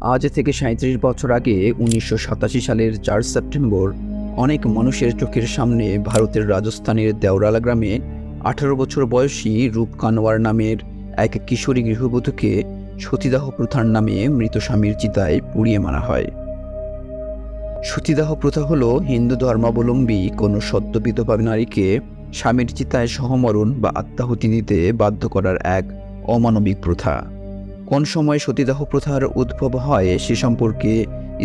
আজ থেকে সাঁত্রিশ বছর আগে উনিশশো সাতাশি সালের চার সেপ্টেম্বর, অনেক মানুষের চোখের সামনে ভারতের রাজস্থানের দেওরালা গ্রামে আঠারো বছর বয়সী রূপ কানওয়ার নামের এক কিশোরী গৃহবধূকে সতীদাহ প্রথার নামে মৃত স্বামীর চিতায় পুড়িয়ে মারা হয়। সতীদাহ প্রথা হল হিন্দু ধর্মাবলম্বী কোনো সদ্য বিধবা নারীকে স্বামীর চিতায় সহমরণ বা আত্মাহুতি দিতে বাধ্য করার এক অমানবিক প্রথা। কোন সময় সতীদাহ প্রথার উদ্ভব হয় সে সম্পর্কে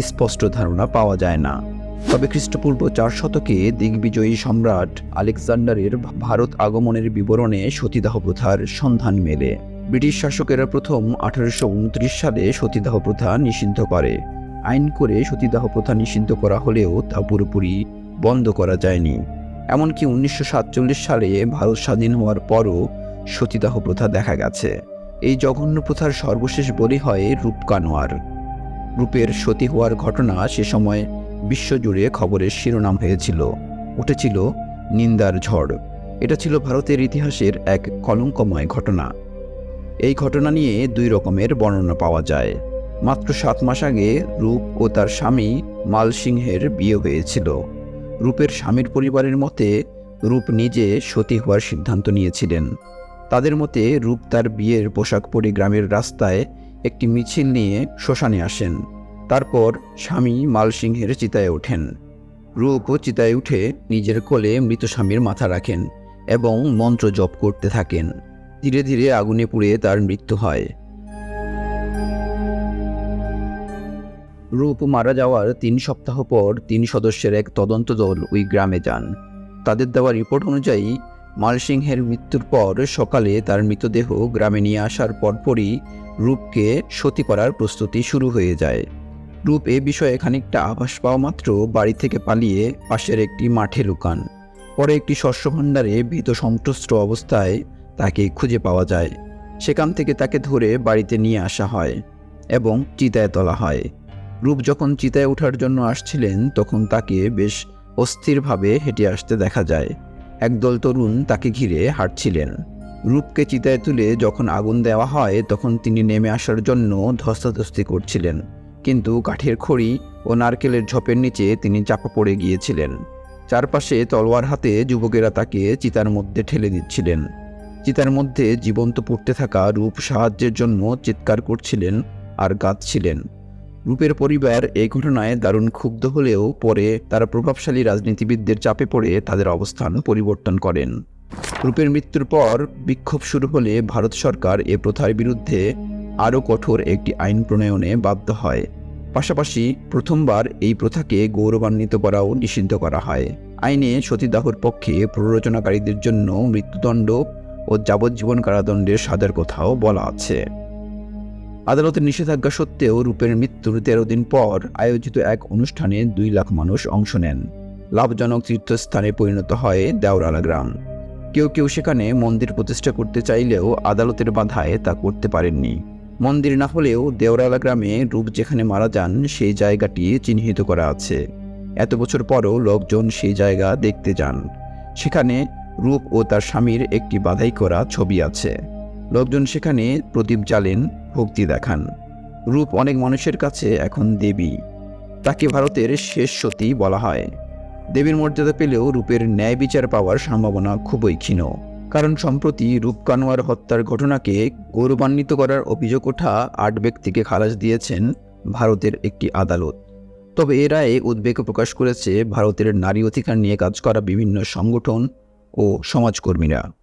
স্পষ্ট ধারণা পাওয়া যায় না। তবে খ্রিস্টপূর্ব চার শতকে দিগ্বিজয়ী সম্রাট আলেকজান্ডারের ভারত আগমনের বিবরণে সতীদাহ প্রথার সন্ধান মেলে। ব্রিটিশ শাসকেরা প্রথম আঠারোশো উনত্রিশ সালে সতীদাহ প্রথা নিষিদ্ধ করে। আইন করে সতীদাহ প্রথা নিষিদ্ধ করা হলেও তা পুরোপুরি বন্ধ করা যায়নি। এমনকি উনিশশো সাতচল্লিশ সালে ভারত স্বাধীন হওয়ার পরও সতীদাহ প্রথা দেখা গেছে। এই জঘন্য প্রথার সর্বশেষ বলি হয় রূপ কানোয়ার। রূপের সতী হওয়ার ঘটনা সে সময় বিশ্বজুড়ে খবরের শিরোনাম হয়েছিল। উঠেছিল নিন্দার ঝড়। এটা ছিল ভারতের ইতিহাসের এক কলঙ্কময় ঘটনা। এই ঘটনা নিয়ে দুই রকমের বর্ণনা পাওয়া যায়। মাত্র সাত মাস আগে রূপ ও তার স্বামী মাল সিংহের বিয়ে হয়েছিল। রূপের স্বামীর পরিবারের মতে রূপ নিজে সতী হওয়ার সিদ্ধান্ত নিয়েছিলেন। তাদের মতে রূপ তার বিয়ের পোশাক পরে গ্রামের রাস্তায় একটি মিছিল নিয়ে শ্মশানে আসেন। তারপর স্বামী মালসিংহের চিতায় ওঠেন। রূপও চিতায় উঠে নিজের কোলে মৃত স্বামীর মাথা রাখেন এবং মন্ত্র জপ করতে থাকেন। ধীরে ধীরে আগুনে পুড়ে তার মৃত্যু হয়। রূপ মারা যাওয়ার তিন সপ্তাহ পর তিন সদস্যের এক তদন্ত দল ওই গ্রামে যান। তাদের দেওয়া রিপোর্ট অনুযায়ী মালসিংহের মৃত্যুর পর সকালে তার মৃতদেহ গ্রামে নিয়ে আসার পরপরই রূপকে সতী করার প্রস্তুতি শুরু হয়ে যায়। রূপ এ বিষয়ে খানিকটা আভাস পাওয়া মাত্র বাড়ি থেকে পালিয়ে পাশের একটি মাঠে লুকান। পরে একটি শস্য ভাণ্ডারে ভীত সন্ত্রস্ত অবস্থায় তাকে খুঁজে পাওয়া যায়। সেখান থেকে তাকে ধরে বাড়িতে নিয়ে আসা হয় এবং চিতায় তোলা হয়। রূপ যখন চিতায় ওঠার জন্য আসছিলেন, তখন তাকে বেশ অস্থিরভাবে হেঁটে আসতে দেখা যায়। একদল তরুণ তাকে ঘিরে হাঁটছিলেন। রূপকে চিতায় তুলে যখন আগুন দেওয়া হয়, তখন তিনি নেমে আসার জন্য ধস্তাধস্তি করছিলেন। কিন্তু কাঠের খড়ি ও নারকেলের ঝোপের নিচে তিনি চাপা পড়ে গিয়েছিলেন। চারপাশে তলোয়ার হাতে যুবকেরা তাকে চিতার মধ্যে ঠেলে দিচ্ছিলেন। চিতার মধ্যে জীবন্ত পড়তে থাকা রূপ সাহায্যের জন্য চিৎকার করছিলেন আর গাঁদছিলেন রূপের পরিবার এই ঘটনায় দারুণ ক্ষুব্ধ হলেও পরে তারা প্রভাবশালী রাজনীতিবিদদের চাপে পড়ে তাদের অবস্থান পরিবর্তন করেন। রূপের মৃত্যুর পর বিক্ষোভ শুরু হলে ভারত সরকার এ প্রথার বিরুদ্ধে আরও কঠোর একটি আইন প্রণয়নে বাধ্য হয়। পাশাপাশি প্রথমবার এই প্রথাকে গৌরবান্বিত করাও নিষিদ্ধ করা হয়। আইনে সতীদাহর পক্ষে প্ররোচনাকারীদের জন্য মৃত্যুদণ্ড ও যাবজ্জীবন কারাদণ্ডের সাজার কথাও বলা আছে। আদালতের নিষেধাজ্ঞা সত্ত্বেও রূপের মৃত্যুর তেরো দিন পর আয়োজিত এক অনুষ্ঠানে দুই লাখ মানুষ অংশ নেন। লাভজনক তীর্থস্থানে পরিণত হয় দেওরালা গ্রাম। কেউ কেউ সেখানে মন্দির প্রতিষ্ঠা করতে চাইলেও আদালতের বাধায় তা করতে পারেননি। মন্দির না হলেও দেওরালা গ্রামে রূপ যেখানে মারা যান, সেই জায়গাটি চিহ্নিত করা আছে। এত বছর পরও লোকজন সেই জায়গা দেখতে যান। সেখানে রূপ ও তার স্বামীর একটি বাধাই করা ছবি আছে। লোকজন সেখানে প্রদীপ জ্বালেন, ভক্তি দেখান। রূপ অনেক মানুষের কাছে এখন দেবী। তাকে ভারতের শেষ সতী বলা হয়। দেবীর মর্যাদা পেলেও রূপের ন্যায় বিচার পাওয়ার সম্ভাবনা খুবই ক্ষীণ। কারণ সম্প্রতি রূপ কানোয়ার হত্যার ঘটনাকে গৌরবান্বিত করার অভিযোগ ওঠা আট ব্যক্তিকে খালাস দিয়েছেন ভারতের একটি আদালত। তবে এ রায়ে উদ্বেগ প্রকাশ করেছে ভারতের নারী অধিকার নিয়ে কাজ করা বিভিন্ন সংগঠন ও সমাজকর্মীরা।